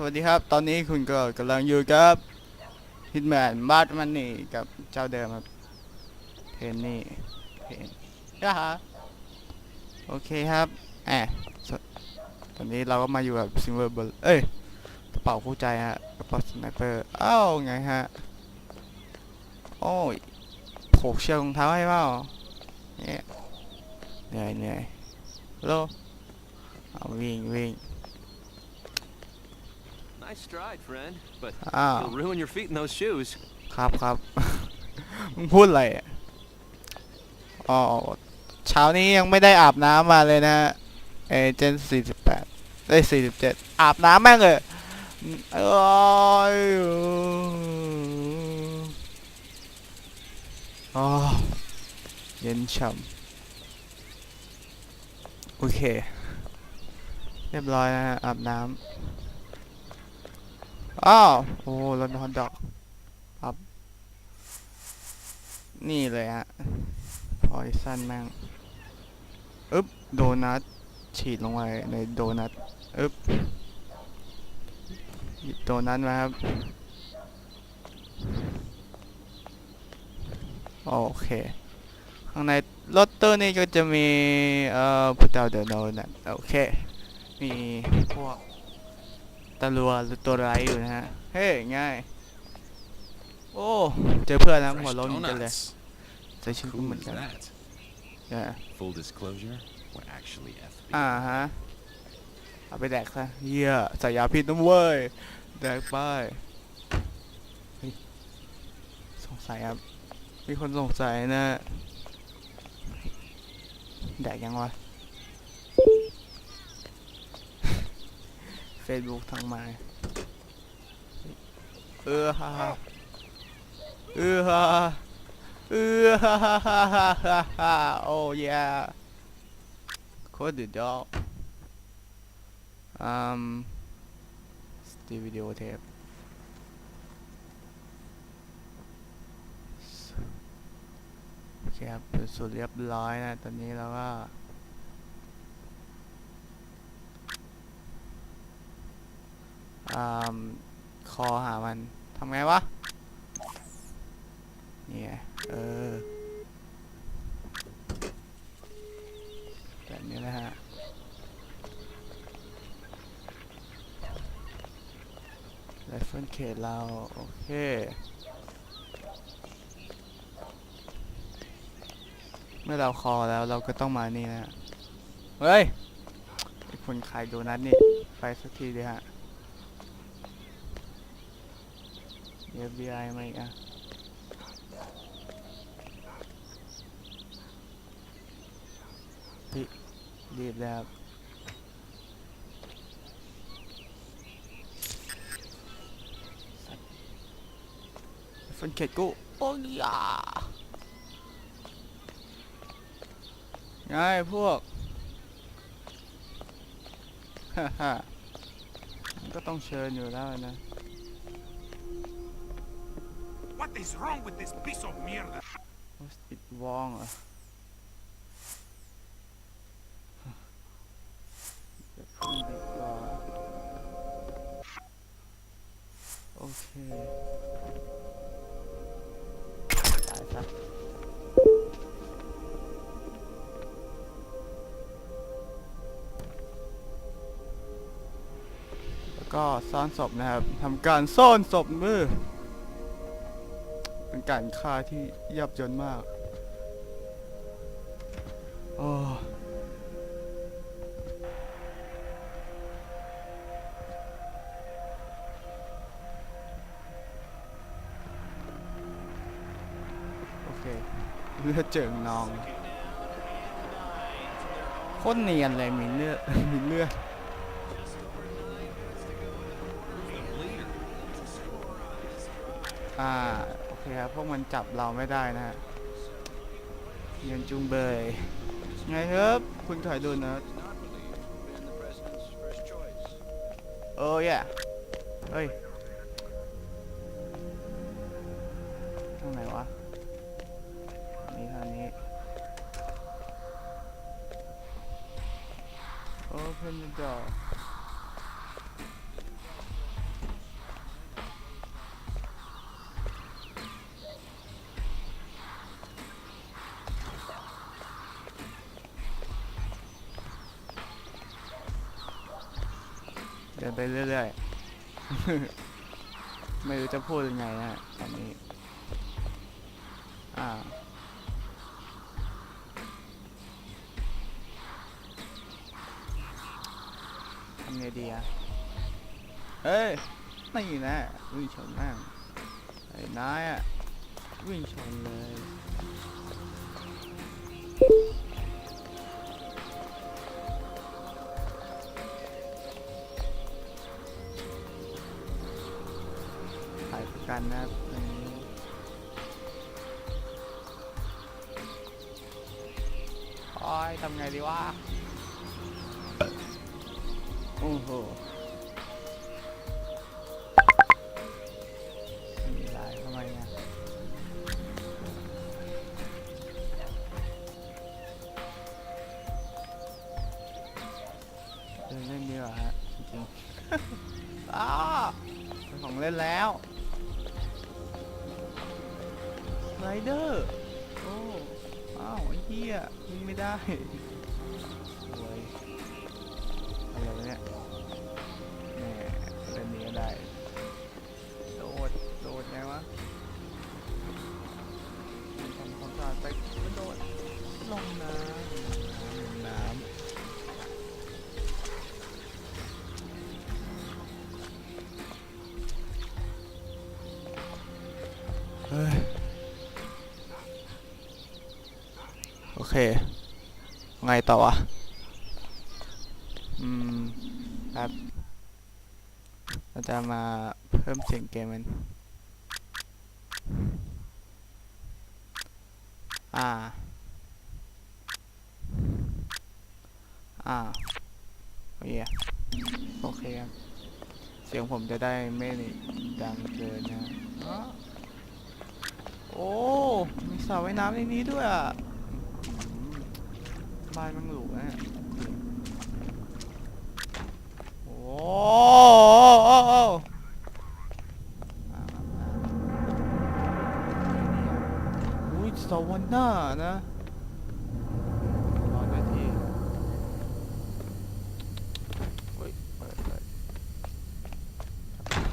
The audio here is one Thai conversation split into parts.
สวัสดีครับ ตอนนี้คุณก็กำลังอยู่กับฮิตแมนบาร์มันนี่กับเจ้าเดิมครับเทนนี่เทนย่าฮะโอเคครับแอบตอนนี้เราก็มาอยู่กับซิงเวอร์เบลเอ้ยกระเป๋าคู่ใจฮะกระเป๋าสไนเปอร์อ้าวไงฮะโอ้ยผูกเชือกรองเท้าให้เปล่าเนี่ยเหนื่อยเหนื่อยโลเอาวิ่งวิ่ง Nice stride, friend, but อ้าว you'll ruin your feet in those shoes. ครับครับ มึงพูดอะไรอะอ๋อเช้านี้ยังไม่ได้อาบน้ำมาเลยนะฮะเอเจนสี่สิบแปดเอ้ยสี่สิบเจ็ดอาบน้ำแม่งเลยเอ้ยอ๋อเย็นช่ำโอเค เรียบร้อยนะฮะอาบน้ำ อ้าวโอ้รถฮอนดอกนี่เลยฮะพอยสั้นแม่งอึ๊บโดนัทฉีดลงไปในโดนัทอึ๊บหยิบโดนัทมาครับ โอเค ข้างในรถตู้นี่ก็จะมี เอ่อพุทธาเดโนนัทโอเค มีพวก ตะลัวหรือตัวไรายอยู่นะฮะ เฮ้ยง่าย โอ้ เจอเพื่อนแล้วหัว Fresh โล้นกันเลย donuts. ใส่ชื่อกู Cool เหมือน is กัน that? ใช่ Full disclosure, we're actually FBI. อ่าฮะ เอาไปแดกซะเฮียใส่ยาพิษนะเว้ย แดกไปเฮ้ยสงสัยครับ มีคนสงสัยนะ แดกยังวะ เฟซบุ๊กทางไมาเออฮ่าเออฮ่าเออฮ่าฮ่าฮ่าฮ่าฮ่าฮ่าโอ้ยโคตรดุดอกอืมสตีวิดีโอเทป โอเคครับเป็นสุดเรียบร้อยนะ ตอนนี้เราก็ อคอหามันทำไงวะนี่ไงเออแบบนี้นะฮะไรเฟิลเคเรา โอเค เมื่อเราคอแล้วเราก็ต้องมานี่นะฮะเฮ้ยไอคนขายโดนัทนี่ ไปสักทีดิฮะ FBI มาอีกอะรีบแล้วฟันเข็ดกู โอ้ยอะไงพวก ฮ่าฮ่าก็ต้องเชิญอยู่แล้วนะ What is wrong with this piece of mierda? What's it wrong เหรอจะขึ้นดีกว่าโอเคตายซะแล้วก็ซ่อนศพนะครับทำการซ่อนศพมือ การฆ่าที่ยับยินมากโอ้โอเคเลือดเจิงนองโคตรเนียนเลยมีเลือดมีเลือดอ่า คครับพวกมันจับเราไม่ได้นะฮะเยนจุงเบย ไงครับ คุณขายโดนัทโอ้ยเฮ้ยทางไหนวะ นี่ทางนี้ Open the door เดินไปเรื่อยๆ ไม่รู้จะพูดยังไงนะตอนนี้ อ่า ทำไงดีอะเอ้ยไม่นะ วิ่งชนแม่งไอ้นายอะวิ่งชนเลย กันนะครับอันนี้โอ้ยทำไงดีวะ โอ้โหมีลายทำไมเนี่ยเดินเล่นดีกว่าฮะจริงๆอ้าเป็นของเล่นแล้ว ไรเดอร์โอ้อ้าวไอ้เหี้ยยิงไม่ได้โว้ยอะไรวะเนี่ยแหมเล่นนี้ก็ได้ โดด โดดไงวะทำความสะอาดไปกระโดดลงน้ำ เค ไงต่อวะ อืมครับเราจะมาเพิ่มเสียงเกมมัน อ่า อ่าโอเคโอเคครับ เสียงผมจะได้ไม่ดังเกินนะ โอ้ มีสระว่ายน้ำในนี้ด้วยอะ บ้านมันหรูนะเนี่โอ้โอ้อุ้ยสวรรค์หน้านะ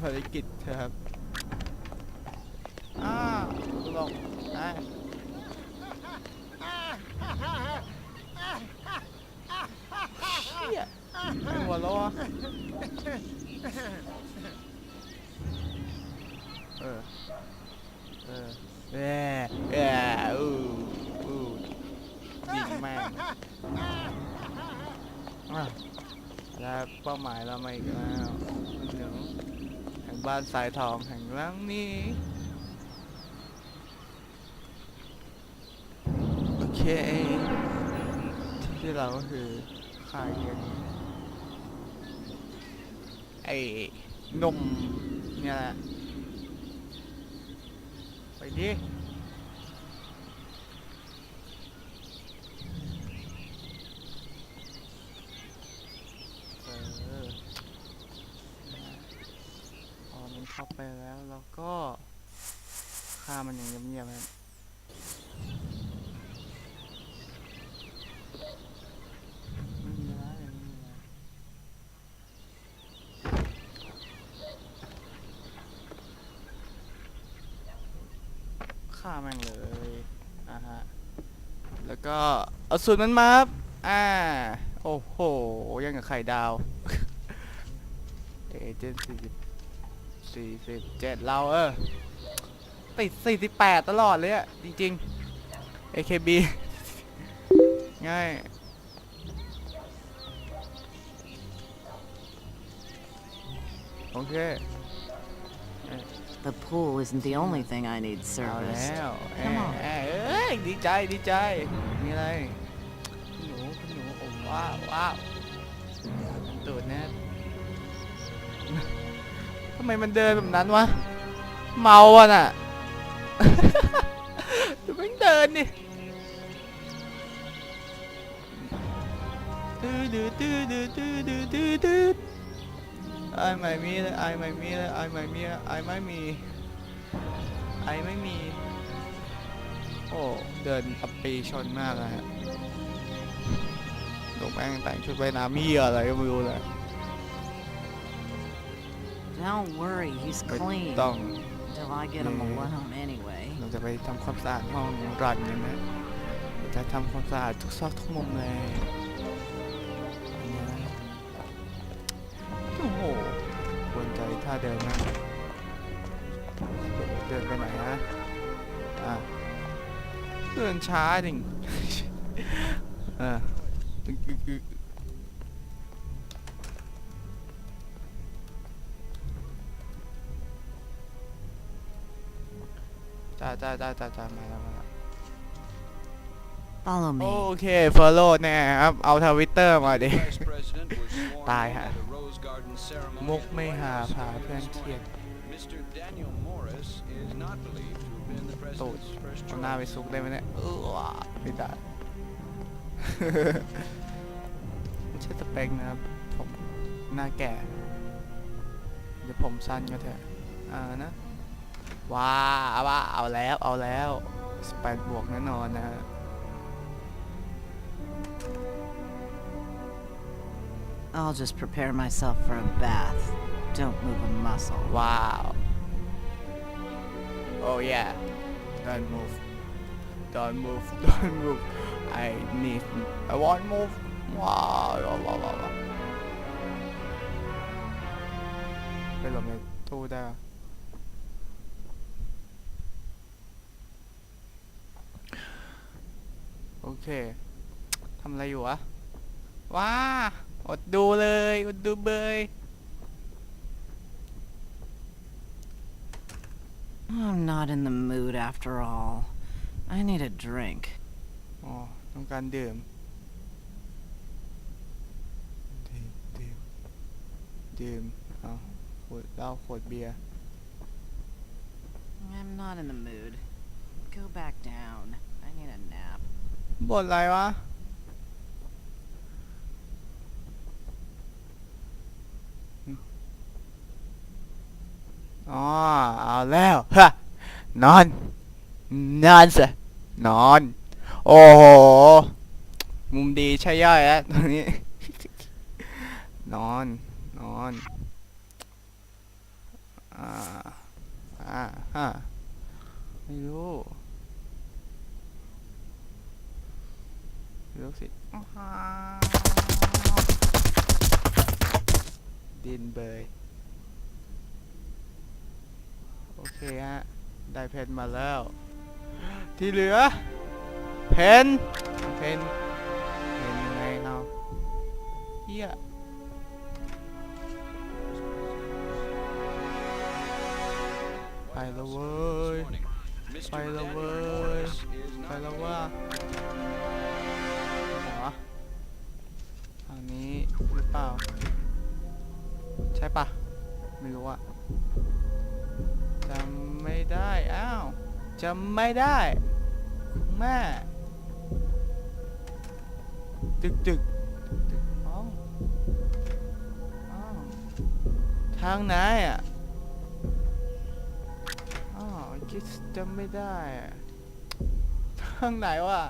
ภารกิจครับอ้าลงได้ เชี่ยไม่หัวเราะวเออ เออแย่แย่อู้อู้ยิงแม่งอะแล้วเป้าหมายเรามาอีกแล้วเดี๋ยวแห่งบ้านสายทองแห่งหลังนี้โอเค ที่เราก็คือขายเงินไอ้นมเนี่ยแหละไปดิเออพอมันเข้าไปแล้วเราก็ฆ่ามันอย่างเงียบๆครับ ไม่มีอะไรไม่มีอะไรฆ่าแม่งเลย อ่าฮะ แล้ว ก็เอาสูตรมันมาครับอ่า โอ้โห ยังกับไข่ดาว เอเจนสี่สิบสี่สิบเจ็ดเราเออ ติดสี่สิบแปดตลอดเลยอะจริงๆ AKB ง่ายโอเค The pool isn't the only thing I need เอา serviced. แล้วเอ้ย Come on เอ้ยเอ้ยดีใจดีใจมีอะไรคุณหนูคุณหนูโอ้ว้าวว้าวตูดแน่ทำไมมันเดินแบบนั้นวะ เมาอะน่ะ ดูมันเดินดิตื้อดื้อตื้อดื้อตื้อดื้อตื้อตื้อ ไอ้ไม่มีเลยไอ้ไม่มีเลยไอ้ไม่มีไอ้ไม่มีไอไม่มี โอ้เดินอับปีชนมากเลยฮะลงแม่งแต่งชุดว่ายน้ำเหี้ยอะไรก็ไม่รู้เลย Don't worry, he's ไม่ clean. ต้อง Till I get him Yeah. alone anyway. เราจะไปทำความสะอาดห้องรันกันนะเราจะทำความสะอาดทุกซอกทุกมุมเลย ท่าเดินมากเดินไปไหนฮะอะเดินช้าจริงเอออึกอึกอึกจ้าจ้าจ้าจ้าจ้ามาแล้วมาแล้ว Follow โอ me. เค follow แน่ครับ เอาทวิตเตอร์มาดิ Vice President was sworn Tai in hả? at the Rose Garden ceremony มุก at the ไม่ White หา House พา earlier เพื่อน this เครียด morning. Mr. Daniel Morris is not believed to have been the ตูด president's first เอาหน้าไป choice. ซุกได้ไหมเนี่ยเออไม่ได้ ไม่ใช่สเปคนะครับ ผมหน้าแก่ เดี๋ยวผมสั้นก็เถอะอ่านะ ว้าว่าเอาแล้วเอาแล้วสแปดบวกแน่นอนนะฮะ I'll just prepare myself for a bath. Don't move a muscle. ว้าว oh yeah don't move don't move don't move I need I want move ว้าวว้าวว้าวว้าวไปหลบในตู้ได้ปะโอเคทำอะไรอยู่วะว้า อดดูเลย อดดูเบย I'm not in the mood after all. I need a drink. อ๋อ ต้องการดื่ม ดื่ม ดื่ม ดื่มเอาขวดเหล้าขวดเบียร์ I'm not in the mood. Go back down. I need a nap. บทอะไรวะ อ๋อเอาแล้วฮะนอน นอนสินอน โอ้โห มุมดีใช่ย่อยแล้วตรงนี้ นอน นอนอ่าอ่าฮะไม่รู้ลูกศิดินเบย โอเคฮะ ได้เพนมาแล้ว ที่เหลือ เพนเพนเพนยังไงเอาเฮียไปแล้วเว้ย Mr. By the Daniel way, Morris is ไปแล้วว่าหรอทางนี้หรือเปล่า ใช่ปะไม่รู้อะ ได้อ้าวจำไม่ได้แม่ตึกตึกตึกอ้าวอ้าวทางไหนอะอ้าวคิดจำไม่ได้อะทางไหนวะ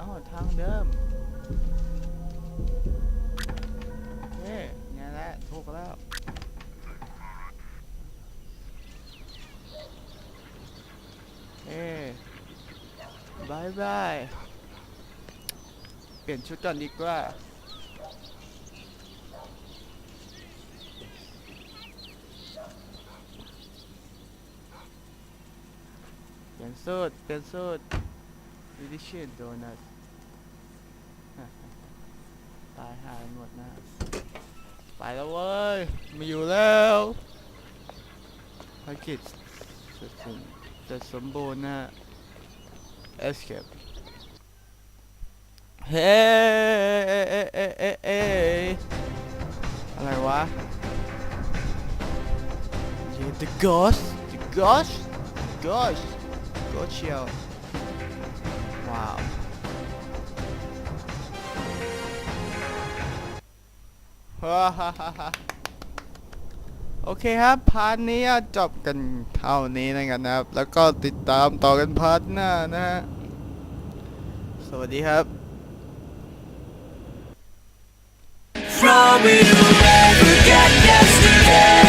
อ๋อทางเดิมเฮ้ยเนี่ยแหละถูกแล้วเฮ้บายบาย เปลี่ยนชุดก่อนดีกว่าเปลี่ยนสูตรเปลี่ยนสูตร delicious donut ตาย หายหมดนะไปแล้วเว้ยมาอยู่แล้วภารกิจเสร็จสิ้นเสร็จสมบูรณ์นะ escape เฮ้เอ๊ะเอเอเออะไรวะ the ghost the ghost ghost ghost shell ว้าว โอเคครับ พาร์ทนี้จบกันเท่านี้นะครับ แล้วก็ติดตามต่อกันพาร์ทหน้านะฮะ สวัสดีครับ From you never get yesterday